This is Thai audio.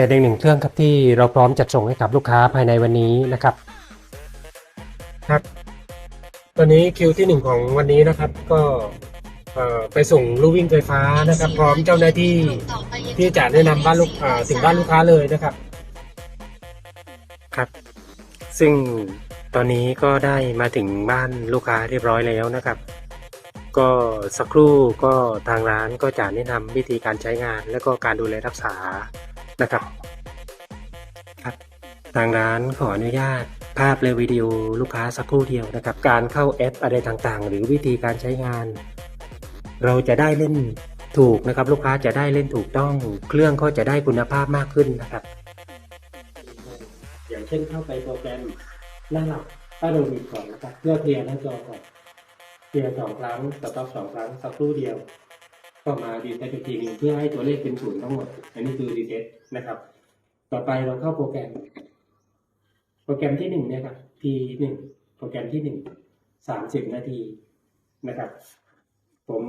เป็นอีกหนึ่งเครื่องครับที่เราพร้อมจัดส่งให้กับลูกค้าภายในวันนี้นะครับ ครับตอนนี้คิวที่หนึ่งของวันนี้นะครับ ก็เอ่อไปส่งลูกวิ่งไฟฟ้านะครับ พร้อมเจ้าหน้าที่ที่จะแนะนำบ้านลูกอ่าถึงบ้านลูกค้าเลยนะครับ ครับ ซึ่งตอนนี้ก็ได้มาถึงบ้านลูกค้าเรียบร้อยแล้วนะครับ ก็สักครู่ก็ทางร้านก็จะแนะนำวิธีการใช้งาน และก็การดูแลรักษา นะครับครับทางร้านขออนุญาตภาพและวิดีโอลูกค้าสักครู่เดียวนะครับ การเข้าแอปอะไรต่างๆ หรือวิธีการใช้งาน เราจะได้เล่นถูกนะครับ ลูกค้าจะได้เล่นถูกต้อง เครื่องก็จะได้คุณภาพมากขึ้นนะครับ อย่างเช่นเข้าไปโปรแกรมหน้าหลักถ้าเราดีก่อนนะครับเพื่อเคลียร์หน้าจอก่อนเคลียร์สองครั้งสต็อปสองครั้งสักครู่เดียว ก็มาดีเซตอีกทีนึงเพื่อให้ตัวเลขเป็นศูนย์ทั้งหมด อันนี้คือดีเซ็ตนะครับ ต่อไปเราเข้าโปรแกรม โปรแกรมที่หนึ่งเนี่ยครับ P หนึ่งโปรแกรมที่หนึ่งสามสิบนาทีนะครับ ผม